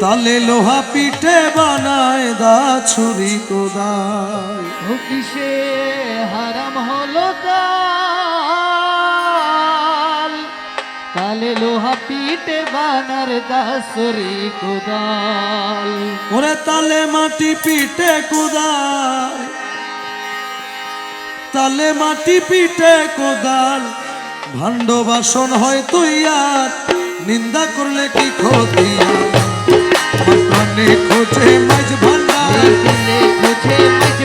তালে লোহা পিঠে বানায় দা ছুরি কিসে হারাম হলো তাল? তালে লোহা পিটে বানার দা ছুরি কোদাল। ওরে তালে মাটি পিঠে কোদাল। তালে মাটি পিঠে কোদাল। ভাণ্ড বাসন হয় তুই আর নিন্দা করলে কি ক্ষতি? আমার প্রাণে খোঁজে মাঝ ভান্ডার দিলে খুঁজে মাঝ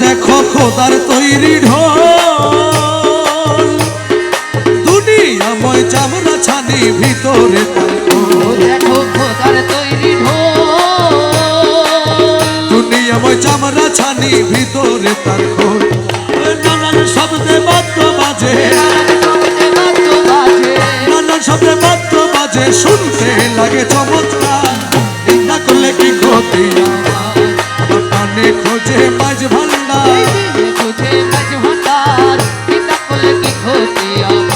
দেখো খোদার তৈরি ঢোল। দুনিয়াময় চামড়া ছানি ভিতরে দেখো খোদার তৈরি ঢোল। দুনিয়াময় চামড়া ছানি ভিতরে তার খোল। নানান শব্দে বাদ্য বাজে। নানান শব্দে বাদ্য বাজে। শুনতে লাগে চমৎকার। নিন্দা করলে কি ক্ষতি? আমার? আমার প্রাণে খোঁজে মাঝ ভান্ডার ইয়া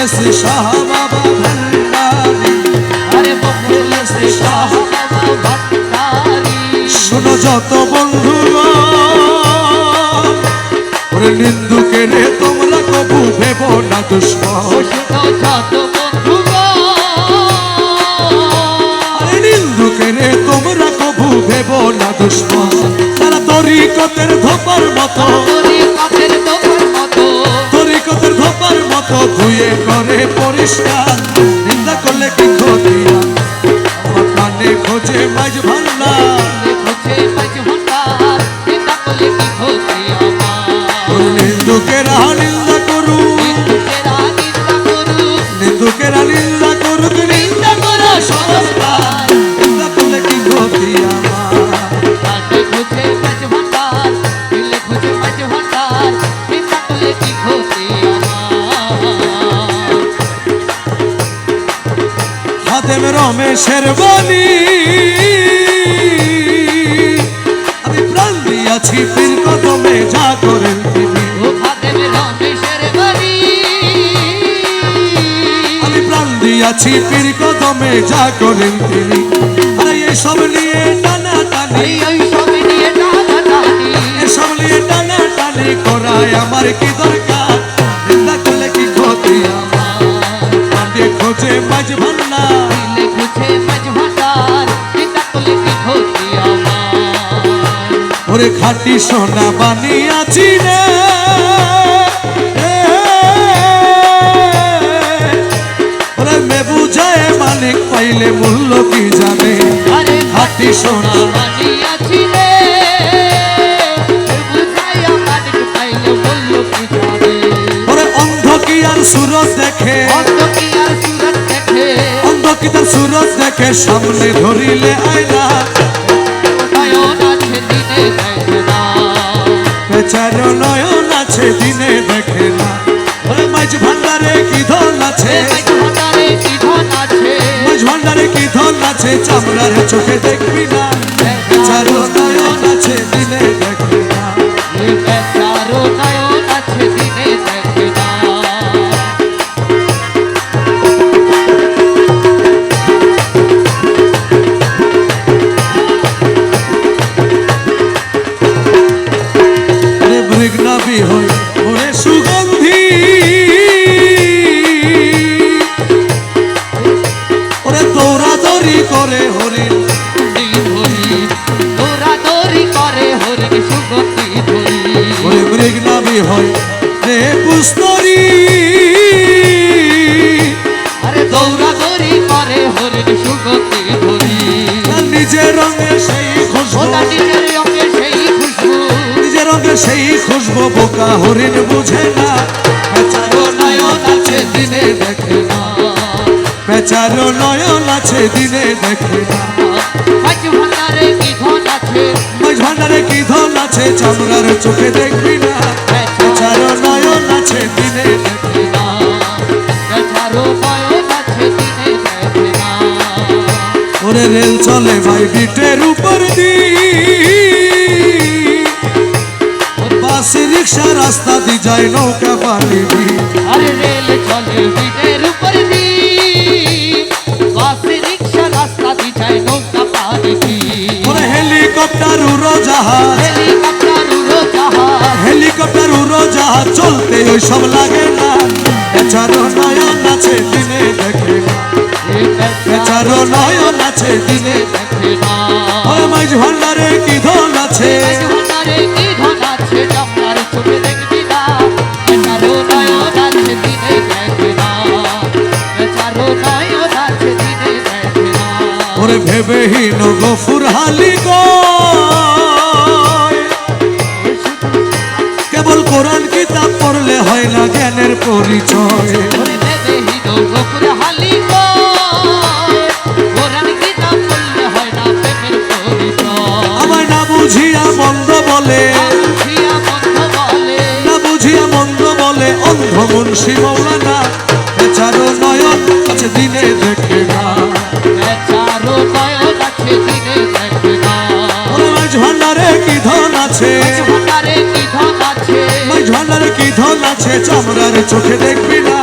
মুখলেস শাহ বাবা ভান্ডারি। মুখলেস শাহ শোনো যত বন্ধু ওরে নিন্দুকে রে তোমরা কবু ভেব না দুশ্মন আরে নিন্দুকে রে তোমরা কবু ভেব না দুশ্মন তারা তরিকতের ধোপার মতো। পরিষ্কার। হাতেম আমি প্রাণ দিয়াছি পীর কদমে যা করেন তিনি আমি প্রাণ দিয়াছি পীর কদমে যা করেন তিনি আরে এসব নিয়ে টানা টানি এসব নিয়ে টানা টানি করায় আমার কি দরকার? করলে কি ক্ষতি আমার? খোঁজে মাঝ খাটি সোনা বানিয়াছি রে ওরে মে বুঝায় মালিক পাইলে মূল্য কি জানে? খাটি সোনা। কি আর সুরজ দেখে। অন্ধ কি তার সুরজ দেখে সামনে ধরিলে আয়না। আছে? কি ধন আছে? চামড়ার চোখে দেখবি না। দৌড়াদৌড়ি করে হরিণ ডিম ধরি। দৌড়াদৌড়ি করে হরিণ সুগতি ধরি। হরে মৃগ নামে হয় রে পুস্তরি আরে দৌড়াদৌড়ি করে হরিণ সেই খুশবু। বোকা হরিণ বুঝে না। দিনের বেচারো নয়ন আছে দিনে দেখে। না ভান্ডারে কি ধন আছে? ভান্ডারে কি ধন আছে চামড়ার চোখে দেখবি না? বেচারো নয়ন আছে দিনে দেখে না। বেচারো নয়ন আছে দিনে দেখে না। ওরে রেল চলে ভাই বিটের উপর দি বাস রিক্সা রাস্তা দি যায় নৌকা পানি আরে রেল চলে বিটের উপর উড়ো জাহাজ হেলিকপ্টার উড়ো জাহাজ চলতে ওই সব লাগে না। বেচারো নয়ন আছে দিনে দেখে বেচারো নয়ন আছে দিনে দেখে না। মাঝ ভান্ডারে কি ধন আছে? মাঝ ভান্ডারে কোরআন কিতাব পড়লে হয় না জ্ঞানের পরিচয়। আমায় না বুঝিয়া মন্দ বলে, না বুঝিয়া মন্দ বলে, অন্ধ মুন্সি মৌলানা, বেচারো নয়ন আছে দিনে দেখে না বেচারো নয়ন আছে দিনে দেখে না ওরে ভান্ডারে কি ধন আছে ভান্ডারে কি ধন আছে? ধন আছে চামড়ার চোখে দেখবি না।